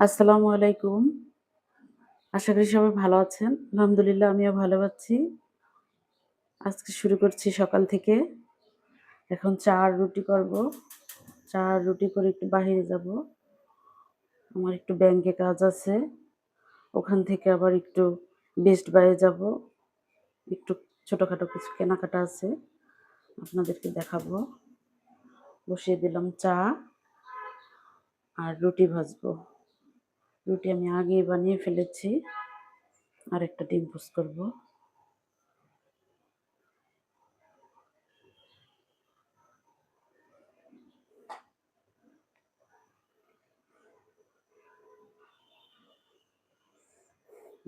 আসসালামু আলাইকুম। আশা করি সবাই ভালো আছেন। আলহামদুলিল্লাহ, আমিও ভালো আছি। আজকে শুরু করছি সকাল থেকে। এখন চা আর রুটি করব। চা আর রুটি করে একটু বাহিরে যাব। আমার একটু ব্যাংকে কাজ আছে। ওখান থেকে আবার একটু বেস্ট বাইরে যাব। একটু ছোটোখাটো কিছু কেনাকাটা আছে। আপনাদেরকে দেখাবো। বসিয়ে দিলাম চা আর রুটি ভাজবো। রুটি আমি আগে বানিয়ে ফেলেছি। আর একটা ডিম পোস্ট করব।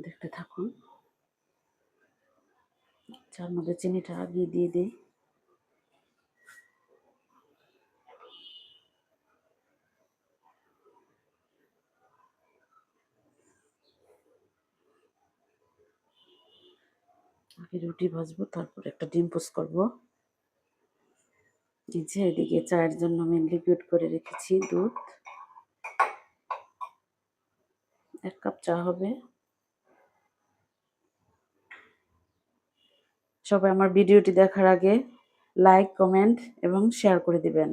দেখতে থাকুন। চার মধ্যে চিনিটা আগিয়ে দিয়ে দিই। আগে রুটি ভাজবো তারপর একটা ডিম পোস্ট করব। এই যে এদিকে চায়ের জন্য আমি লিকুইড করে রেখেছি দুধ। এক কাপ চা হবে। সবাই আমার ভিডিওটি দেখার আগে লাইক, কমেন্ট এবং শেয়ার করে দিবেন।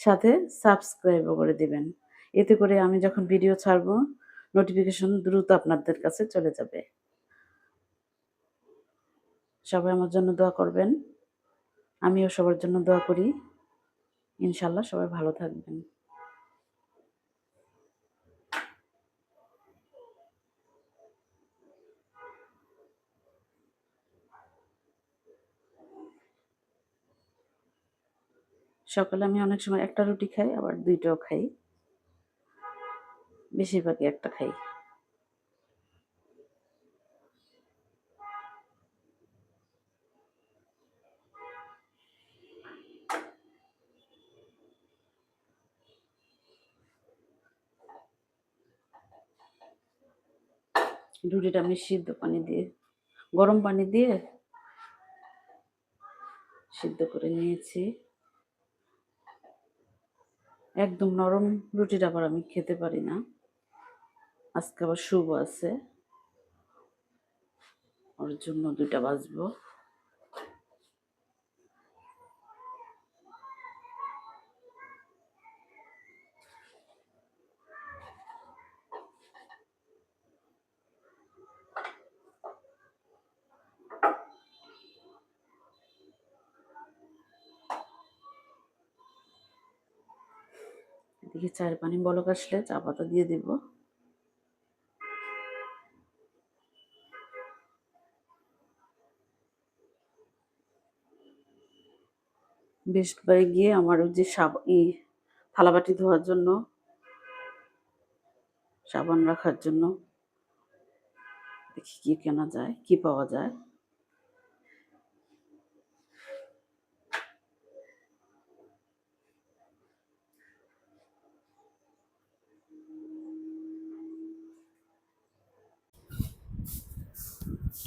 সাথে সাবস্ক্রাইবও করে দিবেন। এতে করে আমি যখন ভিডিও ছাড়বো নোটিফিকেশন দ্রুত আপনাদের কাছে চলে যাবে। সবাই আমার জন্য দোয়া করবেন। আমিও সবার জন্য দোয়া করি। ইনশাল্লাহ সবাই ভালো থাকবেন। সকালে আমি অনেক সময় একটা রুটি খাই, আবার দুইটাও খাই। বেশিরভাগই একটা খাই। রুটিটা আমি সিদ্ধ পানি দিয়ে, গরম পানি দিয়ে সিদ্ধ করে নিয়েছি। একদম নরম রুটিটা আবার আমি খেতে পারি না। আজকে আবার শুভ আছে। ওর জন্য দুইটা বাজবো। এদিকে চায়ের পানি বলক আসলে চা পাতা দিয়ে দিব। বাই গিয়ে আমার ওই যে সাব ই থালাবাটি ধোয়ার জন্য, সাবান রাখার জন্য দেখি কি কেনা যায়, কি পাওয়া যায়।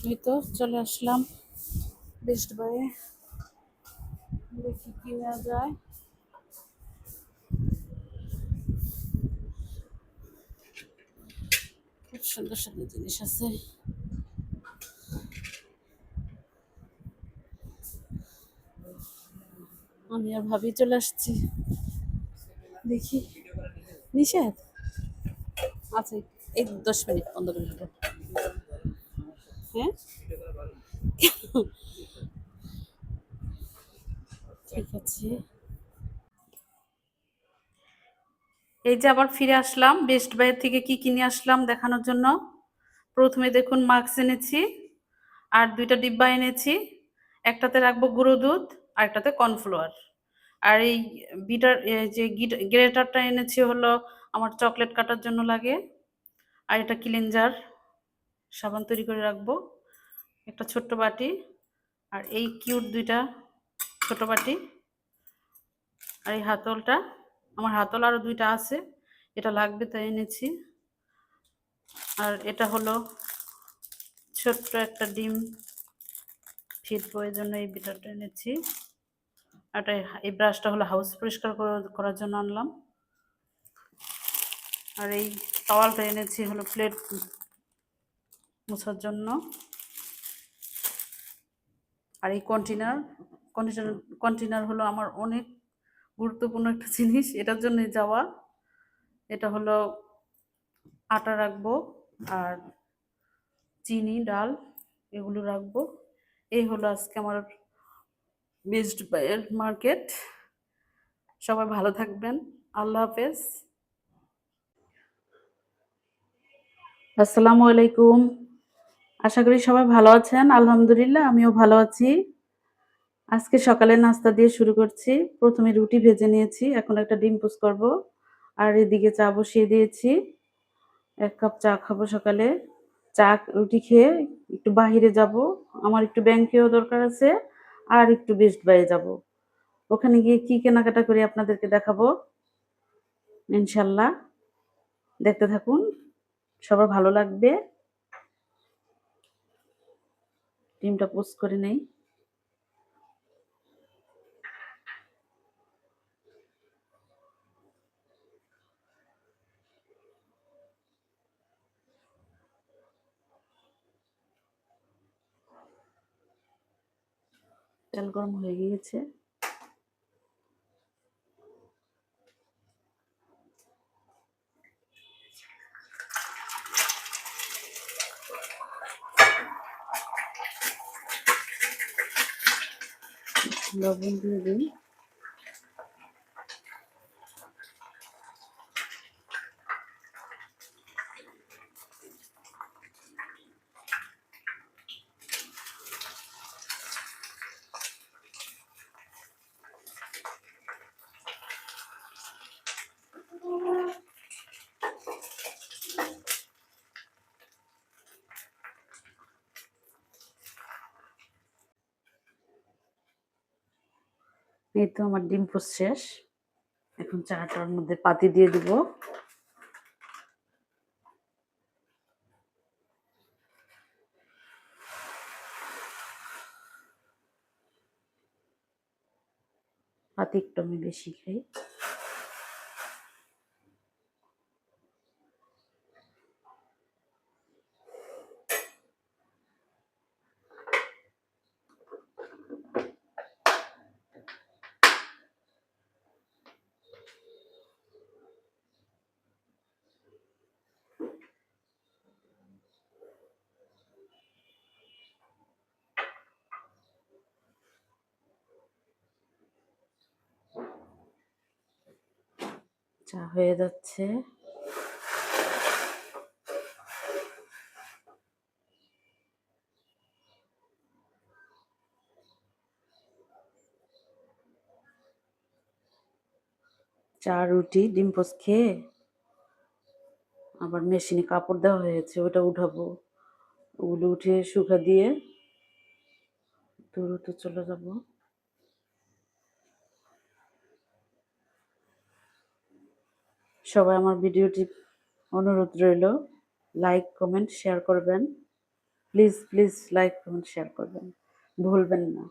এই তো চলে আসলাম বেস্ট বয়ে দেখি কি নেওয়া যায়। খুব সুন্দর সুন্দর জিনিস আছে। আমি আর ভাবি চলে আসছি। দেখি। নিষেধ? আচ্ছা এই দশ মিনিট, পনেরো মিনিট। ঠিক আছে। এই যে আবার ফিরে আসলাম বেস্ট বাইয়ের থেকে কি কিনে আসলাম দেখানোর জন্য। প্রথমে দেখুন মাস্ক এনেছি, আর দুইটা ডিব্বা এনেছি। একটাতে রাখব গুঁড়ো দুধ আর একটাতে কর্নফ্লোয়ার আর এই বিটার যে গ্রেটারটা এনেছি হলো আমার চকলেট কাটার জন্য লাগে, আর এটা ক্লিনজার। সাবান তৈরি করে রাখব, একটা ছোট্ট বাটি, আর এই কিউট দুইটা ছোট বাটি, আর এই হাতলটা, আমার হাতল আরও দুইটা আছে, এটা লাগবে তাই এনেছি, আর এটা হলো ছোট্ট একটা ডিম ফিট জন্য এই বিটারটা এনেছি, আর এই ব্রাশটা হলো হাউস পরিষ্কার করার জন্য আনলাম, আর এই টাওয়ালটা এনেছি হলো প্লেট মোছার জন্য। আর এই কন্টেনার কন্টেনার কন্টেনার হলো আমার অনেক গুরুত্বপূর্ণ একটা জিনিস, এটার জন্যই যাওয়া। এটা হলো আটা রাখব আর চিনি, ডাল এগুলো রাখব। এই হলো আজকে আমার বেস্ট বাইয়ের মার্কেট সবাই ভালো থাকবেন। আল্লাহ হাফেজ। আসসালামু আলাইকুম। আশা করি সবাই ভালো আছেন। আলহামদুলিল্লাহ, আমিও ভালো আছি। আজকে সকালে নাস্তা দিয়ে শুরু করছি। প্রথমে রুটি ভেজে নিয়েছি, এখন একটা ডিম পোস্ট করব। আর এদিকে চা বসিয়ে দিয়েছি। এক কাপ চা খাব সকালে। চা, রুটি খেয়ে একটু বাহিরে যাব। আমার একটু ব্যাংকেও দরকার আছে, আর একটু বেস্ট বাইয়ে যাব। ওখানে গিয়ে কি কেনাকাটা করি আপনাদেরকে দেখাবো। ইনশাল্লাহ। দেখতে থাকুন। সবার ভালো লাগবে। ডিমটা পোস্ট করে নেই। তেল গরম হয়ে গিয়েছে। লবণ দিয়ে দিই এই তো আমার ডিম পোস শেষ। এখন চাটার মধ্যে পাতি দিয়ে দিব। পাতি একটু আমি বেশি খাই। চা হয়ে যাচ্ছে। চা, রুটি, ডিম পোস্ট খেয়ে আবার মেশিনে কাপড় দেওয়া হয়েছে, ওটা উঠাবো। ওগুলো উঠে শুকা দিয়ে দ্রুত চলে যাব। সবাই আমার ভিডিওটি অনুরোধ রইল। লাইক কমেন্ট শেয়ার করবেন। Please please like comment share করবেন। ভুলবেন না।